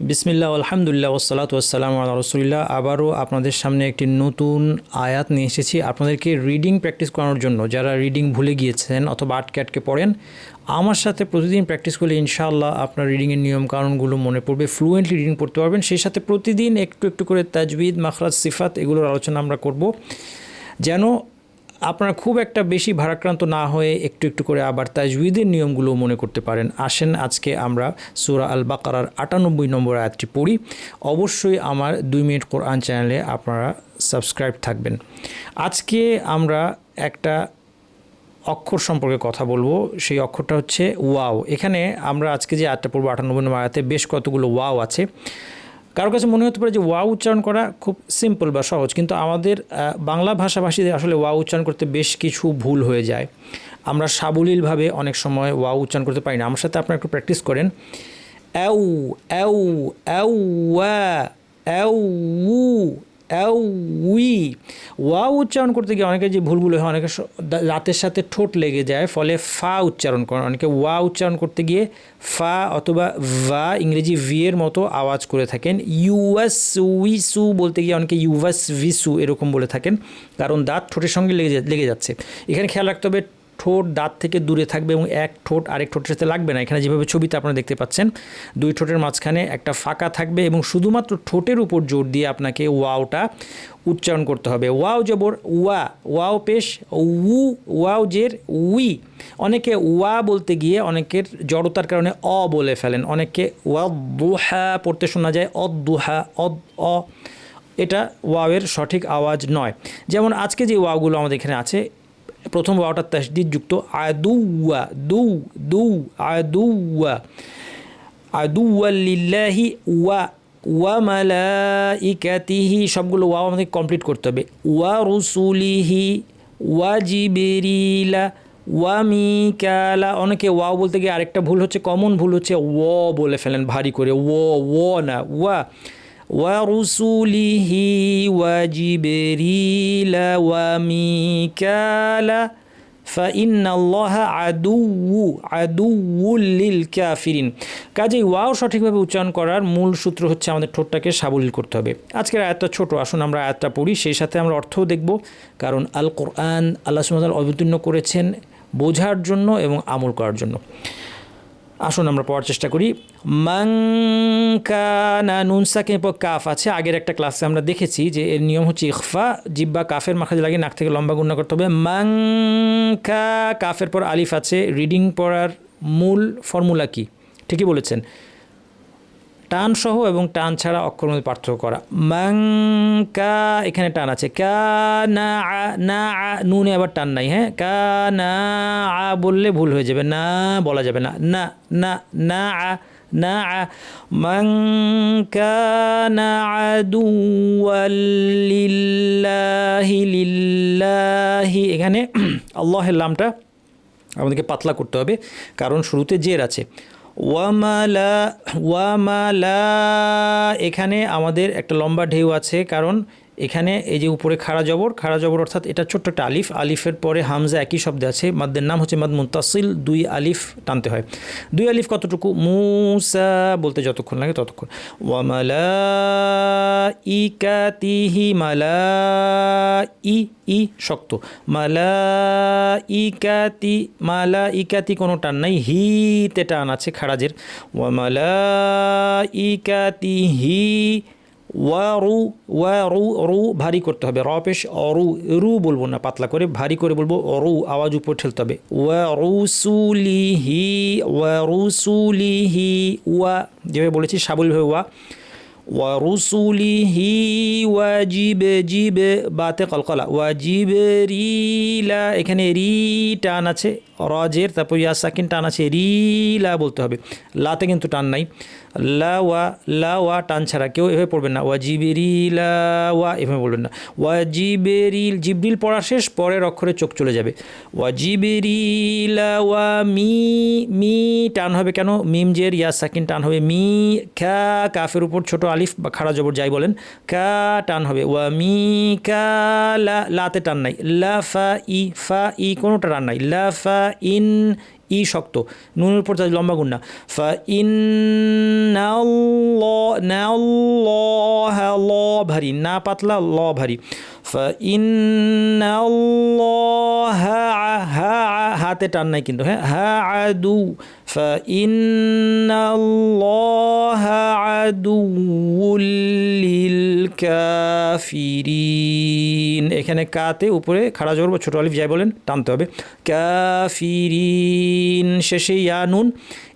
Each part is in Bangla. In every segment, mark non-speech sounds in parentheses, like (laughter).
বিসমিল্লা আলহামদুলিল্লাহ ওসালাত ওয়াসালাম আল্লাহ রসুলিল্লাহ। আবারও আপনাদের সামনে একটি নতুন আয়াত নিয়ে এসেছি। আপনাদেরকে রিডিং প্র্যাকটিস করানোর জন্য, যারা রিডিং ভুলে গিয়েছেন অথবা আটকে আটকে পড়েন, আমার সাথে প্রতিদিন প্র্যাকটিস করলে ইনশাআল্লাহ আপনার রিডিংয়ের নিয়ম কারণগুলো মনে পড়বে ফ্লুয়েন্টলি রিডিং পড়তে পারবেন। সেই সাথে প্রতিদিন একটু একটু করে তাজবিদ, মাখরাজ, সিফাত, এগুলোর আলোচনা আমরা করব। যেন আপনারা খুব একটা বেশি ভারাক্রান্ত না হয়ে একটু একটু করে আবার তাজউইদের নিয়মগুলো মনে করতে পারেন। আসেন, আজকে আমরা সুরা আল বাকারার আটানব্বই নম্বর আয়াতটি পড়ি। অবশ্যই আমার দুই মিনিট কোরআন চ্যানেলে আপনারা সাবস্ক্রাইব থাকবেন। আজকে আমরা একটা অক্ষর সম্পর্কে কথা বলব। সেই অক্ষরটা হচ্ছে ওয়াও। এখানে আমরা আজকে যে আটটা পড়ব আটানব্বই নম্বর আয়াতে বেশ কতগুলো ওয়াও আছে। কারোর কাছে মনে হতে পারে যে ওয়া উচ্চারণ করা খুব সিম্পল বা সহজ, কিন্তু আমাদের বাংলা ভাষাভাষীদের আসলে ওয়া উচ্চারণ করতে বেশ কিছু ভুল হয়ে যায়। আমরা সাবলীলভাবে অনেক সময় ওয়া উচ্চারণ করতে পারি না। আমার সাথে আপনারা একটু প্র্যাকটিস করেন। অ্যাউ অ্যাউ অ্যাউ অ্যাউ অ্যাউ উই। ওয়া উচ্চারণ করতে গিয়ে অনেকে যে ভুলগুলো হয়, অনেকে রাতের সাথে ঠোঁট লেগে যায়, ফলে ফা উচ্চারণ করেন অনেকে ওয়া উচ্চারণ করতে গিয়ে ফা অথবা ভা ইংরেজি ভি এর মতো আওয়াজ করে থাকেন। ইউএস উইসু বলতে গিয়ে অনেকে ইউএস ভিসু এরকম বলে থাকেন, কারণ দাঁত ঠোঁটের সঙ্গে লেগে লেগে যাচ্ছে। এখানে খেয়াল রাখতে হবে ঠোঁট দাঁত থেকে দূরে থাকবে এবং এক ঠোঁট আরেক ঠোঁটের সাথে লাগবে না। এখানে যেভাবে ছবিতে আপনারা দেখতে পাচ্ছেন, দুই ঠোঁটের মাঝখানে একটা ফাঁকা থাকবে এবং শুধুমাত্র ঠোঁটের উপর জোর দিয়ে আপনাকে ওয়াওটা উচ্চারণ করতে হবে। ওয়াও জবর, ওয়া, ওয়াও পেশ, উ, ওয়াও জের, উই। অনেকে ওয়া বলতে গিয়ে অনেকের জড়তার কারণে অ বলে ফেলেন। অনেকে ওয়া দুহা পড়তে শোনা যায় অদুহা অদ, অ। এটা ওয়াওয়ের সঠিক আওয়াজ নয়। যেমন আজকে যে ওয়াওগুলো আমাদের এখানে আছে প্রথম ওয়াওটা তসদিদ যুক্ত আদুয়া দু দু আদুয়া আদুয়া ওয়া ওয়া মালাইকাতিহি, সবগুলো ওয়াও আমাদের কমপ্লিট করতে হবে। ওয়া রুসুলিহি, ওয়া জিবেরিলা, ওয়া মিকালা, অনেকে ওয়াও বলতে গিয়ে আরেকটা ভুল হচ্ছে কমন ভুল হচ্ছে ও বলে ফেলেন ভারী করে, ও ও না, ওয়া। ورسله وجبريل وميكال فإن الله عدو عدو للكافرين কাজেই ওয়াও সঠিকভাবে উচ্চারণ করার মূল সূত্র হচ্ছে আমাদের ঠোঁটটাকে সাবলীল করতে হবে আজকের আয়াতটা ছোট আসুন আমরা আয়াতটা পড়ি সেই সাথে আমরা অর্থও দেখব কারণ আল কোরআন আল্লাহ সুমতাল অবতীর্ণ করেছেন বোঝার জন্য এবং আমল করার জন্য আসুন আমরা পড়ার চেষ্টা করি। মাংকানা নুনসাকের পর কাফ আছে, আগের একটা ক্লাসে আমরা দেখেছি যে এর নিয়ম হচ্ছে ইখফা, জিব্বা কাফের মাখাজে লাগে নাক থেকে লম্বা গুণনা করতে হবে। মাংকা কাফের পর আলিফ আছে, রিডিং পড়ার মূল ফর্মুলা কি? ঠিকই বলেছেন। টান সহ এবং টান ছাড়া অক্ষর মধ্যে পার্থক্য করা। মাং কা, এখানে টান আছে। কা আ, না, আ, নুনে আবার টান নাই হ্যাঁ? কা, না, আ বললে ভুল হয়ে যাবে। না বলা যাবে না। না না না, আ না, আ। মাং এখানে (clears throat) আল্লাহের নামটা আমাদেরকে পাতলা করতে হবে। কারণ শুরুতে জের আছে। ওয়ামালা ওয়ামালা এখানে আমাদের একটা লম্বা ঢেউ আছে কারণ এখানে এই যে উপরে খাড়া জবর খাড়া জবর অর্থাৎ এটা ছোট্ট একটা আলিফ, আলিফের পরে হামজা একই শব্দে আছে, মাদ্দের নাম হচ্ছে মাদ মুতাসিল দুই আলিফ টানতে হয়। দুই আলিফ কতটুকু? মুসা বলতে যতক্ষণ লাগে ততক্ষণ। ওয়ামালা ইকাতিহি মালা ই ই শক্ত। মালা ইকাতি মালা ইকাতি কোনো টান নাই, হিতে টান আছে খারাজের ওয়ামালা ইকাতি হি ওয়ারু ওয়ারু, রু ভারী করতে হবে। র পেশ অরু, রু বলব না, পাতলা করে ভারী করে বলব, অরু, আওয়াজ উপর ঠেলতে হবে। ওয়ারুসুলিহি ওয়ারুসুলিহি ওয়া, যেভাবে বলেছি, সাবলীলভাবে ওয়া। ورسله ওয়াজিব জিব বাতে কলকলা ওয়াজিব রিলা এখানে রি টান আছে রজের তারপর ইয়া সাকিন টান আছে রিলা বলতে হবে লাতে কিন্তু টান নাই লা ওয়া লা ওয়া টান ছাড়া কেউ এভাবে পড়বেন না ওয়াজিবেরিলা ওয়া এভাবে বলবেন না ওয়াজিবেরিল জিবরিল পড়া শেষ পরের অক্ষরে চোখ চলে যাবে ওয়াজিবেরিলা ওয়া মি মি টান হবে কেন মিম জের ইয়া সাকিন টান হবে মি খ্যা কাফের উপর ছোট আলিফ বা খাড়া জবর যাই বলেন, কা টান হবে, ওয়া মি কা লা, লাতে টান নাই, লা ফা ই ফা ই কোনোটা টান নাই, লা ফা ইন ই শক্ত, নুনের উপর তাদের লম্বা গুন্না ফা ইন ল ভারী, না পাতলা ল ভারী, ফা ইন হাতে টান নাই কিন্তু হ্যাঁ হা আদু ফা ইন আদু কাফিরিন এখানে কাতে উপরে খাড়া জোর বা ছোটো আলিফ যাই বলেন, টানতে হবে। ক্যাফিরিন শেষে ইয়া নুন।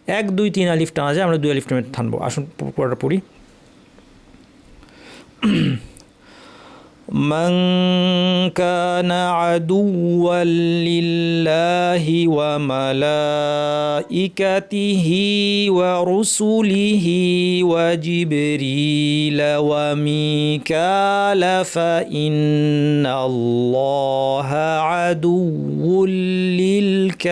এক, দুই, তিন আলিফ টানা যায়, আমরা দুই আলিফ টানে টানবো। আসুন পড়াটা পড়ি। من كان عدوا لله وملائكته ورسله وجبريل وميكال فإن الله عدو للكافرين.